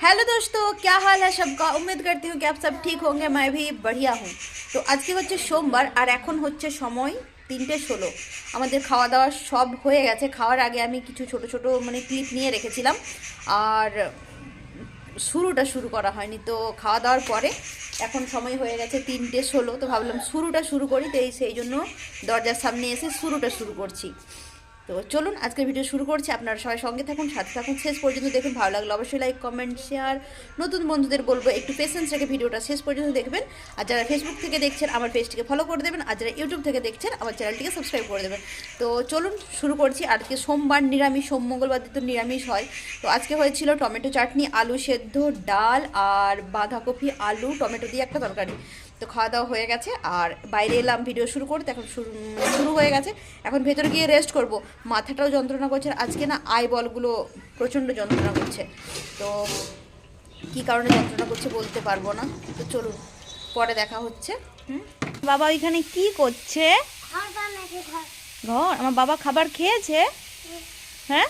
Hello दोस्तों क्या हाल है सबका उम्मीद करती हूँ कि आप सब ठीक होंगे मैं भी बढ़िया हूँ তো আজকে হচ্ছে সোমবার আর এখন হচ্ছে সময় তিনটে ষোলো আমাদের খাওয়া দাওয়া সব হয়ে গেছে খাওয়ার আগে আমি কিছু ছোট ছোট মানে ক্লিপ নিয়ে রেখেছিলাম আর শুরুটা শুরু করা হয়নি তো খাওয়া দাওয়ার পরে এখন সময় হয়ে গেছে তিনটে ষোলো তো ভাবলাম শুরুটা শুরু করি তো এই সেই জন্য দরজার সামনে এসে শুরুটা শুরু করছি তো চলুন, আজকের ভিডিও শুরু করছি। আপনারা সবাই সঙ্গে থাকুন, সাথে থাকুন, শেষ পর্যন্ত দেখুন। ভালো লাগল অবশ্যই লাইক কমেন্ট শেয়ার নতুন বন্ধুদের বলব, একটু পেশেন্স রেখে ভিডিওটা শেষ পর্যন্ত দেখবেন। আর যারা ফেসবুক থেকে দেখছেন, আমার পেজটিকে ফলো করে দেবেন। আর যারা ইউটিউব থেকে দেখছেন, আমার চ্যানেলটিকে সাবস্ক্রাইব করে দেবেন। তো চলুন, শুরু করছি। আজকে সোমবার নিরামিষ, সোম মঙ্গলবার তো নিরামিষ হয়। তো আজকে হয়েছিল টমেটো চাটনি, আলু সেদ্ধ, ডাল আর বাঁধাকপি, আলু, টমেটো দিয়ে একটা তরকারি। তো খাওয়া দাওয়া হয়ে গেছে। আর বাইরে এলাম, ভিডিও শুরু করতে, এখন শুরু শুরু হয়ে গেছে। এখন ভেতরে গিয়ে রেস্ট করব। মাথাটাও যন্ত্রণা করছে আজকে না আই বলগুলো প্রচণ্ড যন্ত্রণা করছে। তো কী কারণে যন্ত্রণা করছে বলতে পারব না। তো চলুন, পরে দেখা হচ্ছে। বাবা ওইখানে কি করছে? ঘর, আমার বাবা খাবার খেয়েছে? হ্যাঁ?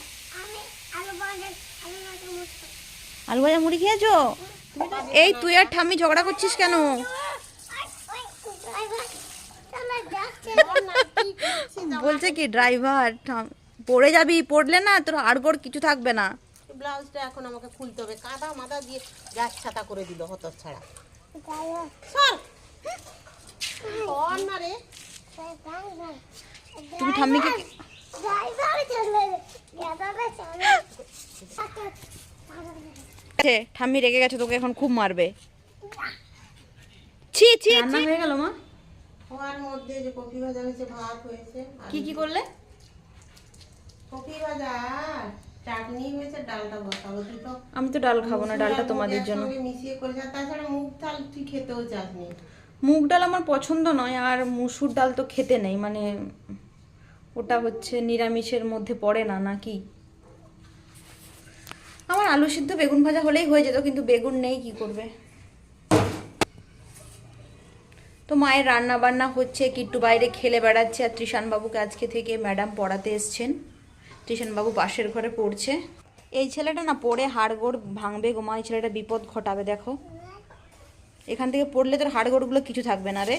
আলু ভাজা মুড়ি খেয়েছো? এই তুই আর ঠাম্মি ঝগড়া করছিস কেন? বলছে কি ড্রাইভার পড়ে যাবি পড়লে না তোর আড়গড় কিছু থাকবে না। ব্লাউজটা এখন আমাকে খুলতে হবে কাদা মাদা দিয়ে গাছ ছাতা করে দিল হত ছাড়া। তুমি ঠাম্মিকে ঠাম্মি রেগে গেছে তোকে এখন খুব মারবে। ছি ছি। রান্না হয়ে গেল মা? হওয়ার মধ্যে যে কফি ভাজা হয়েছে ভাত হয়েছে কি কি করলে? কফি ভাজা চাটনি হয়েছে ডালটা বসাবো। তুই তো আমি তো ডাল খাব না ডালটা তোমাদের জন্য। মিশিয়ে করেছে তাছাড়া মুগ ডাল তুই খেতেও চাসনি মুগ ডাল আমার পছন্দ নয় আর মুসুর ডাল তো খেতে নেই মানে ওটা হচ্ছে নিরামিষের মধ্যে পড়ে না নাকি আমার আলু সিদ্ধ বেগুন ভাজা হলেই হয়ে যেত কিন্তু বেগুন নেই কি করবে? তো মায়ের রান্না বান্না হচ্ছে, কিট্টু বাইরে খেলে বেড়াচ্ছে আর ত্রিশান বাবুকে আজকে থেকে ম্যাডাম পড়াতে এসছেন। ত্রিশান বাবু পাশের ঘরে পড়ছে। এই ছেলেটা না পড়ে হাড়গোড় ভাঙবে গোমা এই ছেলেটা বিপদ ঘটাবে, দেখো। এখান থেকে পড়লে তোর হাড়গোড়গুলো কিছু থাকবে না রে।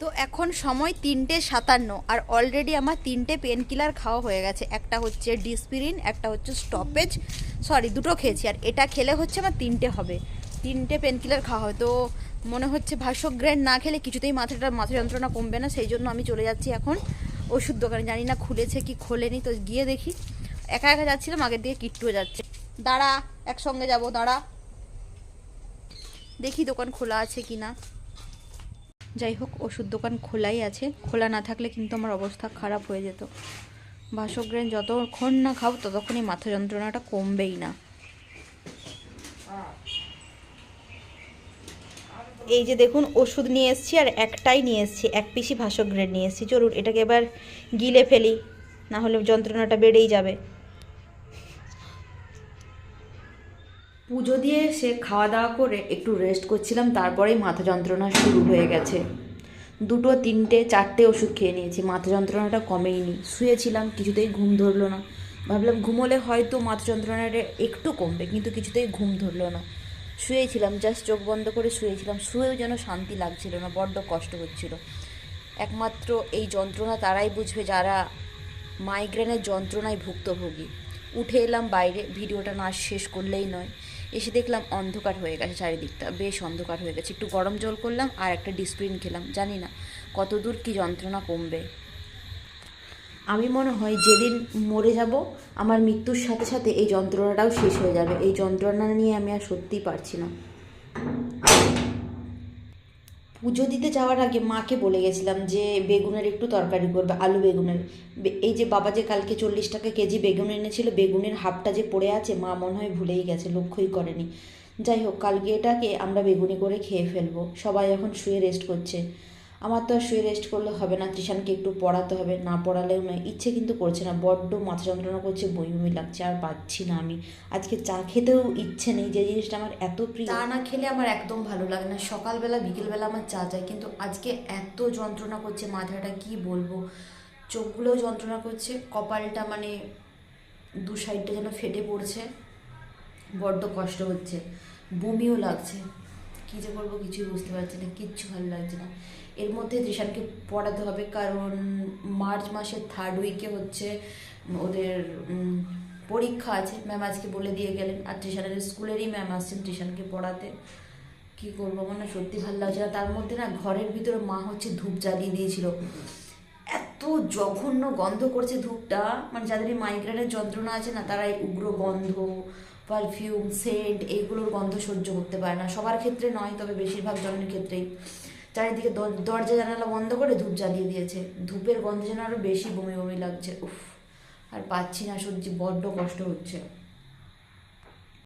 তো এখন সময় তিনটে সাতান্ন আর অলরেডি আমার তিনটে পেন কিলার খাওয়া হয়ে গেছে। একটা হচ্ছে ডিসপিরিন একটা হচ্ছে স্টপেজ সরি দুটো খেয়েছি আর এটা খেলে হচ্ছে আমার তিনটে হবে। তিনটে পেন কিলার খাওয়া হয়। তো মনে হচ্ছে ভাষ্য গ্র্যান্ড না খেলে কিছুতেই মাথাটা, মাথা যন্ত্রণা কমবে না, সেই জন্য আমি চলে যাচ্ছি এখন ওষুধ দোকানে। জানি না খুলেছে কি খোলেনি, তো গিয়ে দেখি। একা একা যাচ্ছিলাম, আগের দিকে কিট্টুও যাচ্ছে। দাঁড়া, একসঙ্গে যাব, দাঁড়া। দেখি দোকান খোলা আছে কি না। যাই হোক, ওষুধ দোকান খোলাই আছে। খোলা না থাকলে কিন্তু আমার অবস্থা খারাপ হয়ে যেত। বাসগ্রেন যতক্ষণ না খাও ততক্ষণই মাথা যন্ত্রণাটা কমবেই না। এই যে দেখুন, ওষুধ নিয়ে এসেছি আর একটাই নিয়ে এসেছি, এক পিসি ভাসগ্রেন নিয়ে এসেছি। চলুন, এটাকে এবার গিলে ফেলি, না হলে যন্ত্রণাটা বেড়েই যাবে। পুজো দিয়ে এসে খাওয়া দাওয়া করে একটু রেস্ট করছিলাম, তারপরেই মাথা যন্ত্রণা শুরু হয়ে গেছে। দুটো, তিনটে, চারটে ওষুধ খেয়ে নিয়েছি, মাথা যন্ত্রণাটা কমেইনি। শুয়েছিলাম, কিছুতেই ঘুম ধরলো না। ভাবলাম, ঘুমোলে হয়তো মাথা যন্ত্রণাটা একটু কমবে, কিন্তু কিছুতেই ঘুম ধরলো না। শুয়েছিলাম জাস্ট চোখ বন্ধ করে শুয়েছিলাম, শুয়েও যেন শান্তি লাগছিল না, বড্ড কষ্ট হচ্ছিল। একমাত্র এই যন্ত্রণা তারাই বুঝবে যারা মাইগ্রেনের যন্ত্রণায় ভুক্তভোগী। উঠে এলাম বাইরে, ভিডিওটা না শেষ করলেই নয়। এসে দেখলাম অন্ধকার হয়ে গেছে চারিদিকটা, বেশ অন্ধকার হয়ে গেছে। একটু গরম জল করলাম আর একটা ডিসপ্রিন খেলাম, জানি না কত দূর কী যন্ত্রণা কমবে। আমি মনে হয় যেদিন মরে যাব, আমার মৃত্যুর সাথে সাথে এই যন্ত্রণাটাও শেষ হয়ে যাবে। এই যন্ত্রণা নিয়ে আমি আর সত্যিই পারছি না। পুজো দিতে যাওয়ার আগে মাকে বলে গেছিলাম যে, বেগুনের একটু তরকারি করবে, আলু বেগুনের। এই যে বাবা যে কালকে চল্লিশ টাকা কেজি বেগুন এনেছিল, বেগুনের হাফটা যে পড়ে আছে, মা মনে হয় ভুলেই গেছে, লক্ষ্যই করেনি। যাই হোক, কালকে এটাকে আমরা বেগুনি করে খেয়ে ফেলব। সবাই এখন শুয়ে রেস্ট করছে। আমার তো আর শুয়ে রেস্ট করলে হবে না। ত্রিশানকে একটু পড়াতে হবে। না পড়ালেও নয়, ইচ্ছে কিন্তু করছে না। বড্ড মাথা যন্ত্রণা করছে বই বমি লাগছে, আর পাচ্ছি না আমি। আজকে চা খেতেও ইচ্ছে নেই, যে জিনিসটা আমার এত প্রিয়। চা না খেলে আমার একদম ভালো লাগে না। সকালবেলা, বিকেলবেলা আমার চা চাই কিন্তু আজকে এত যন্ত্রণা করছে, মাথাটা কি বলব? চোখগুলোও যন্ত্রণা করছে, কপালটা মানে দু সাইডটা যেন ফেটে পড়ছে। বড্ড কষ্ট হচ্ছে, বমিও লাগছে। কী যে করব কিছুই বুঝতে পারছি না, কিচ্ছু ভালো লাগছে না। এর মধ্যে ত্রিশানকে পড়াতে হবে কারণ মার্চ মাসের থার্ড উইকে হচ্ছে ওদের পরীক্ষা আছে। ম্যাম আজকে বলে দিয়ে গেলেন। আর ত্রিশানের স্কুলেরই ম্যাম আসছেন ত্রিশানকে পড়াতে। কি করব আমার না, সত্যি ভালো লাগছে না। তার মধ্যে না ঘরের ভিতরে মা হচ্ছে ধূপ জ্বালিয়ে দিয়েছিল। এত জঘন্য গন্ধ করছে ধূপটা। মানে যাদের এই মাইগ্রেনের যন্ত্রণা আছে না, তারা এই উগ্র গন্ধ পারফিউম সেন্ট এইগুলোর গন্ধ সহ্য করতে পারে না। সবার ক্ষেত্রে নয়, তবে বেশিরভাগ জনের ক্ষেত্রেই। চারিদিকে দর- দরজা জানালা বন্ধ করে ধূপ জ্বালিয়ে দিয়েছে। ধূপের গন্ধ যেন আরও বেশি বমি বমি লাগছে। উফ, আর পাচ্ছি না, সত্যি বড্ড কষ্ট হচ্ছে।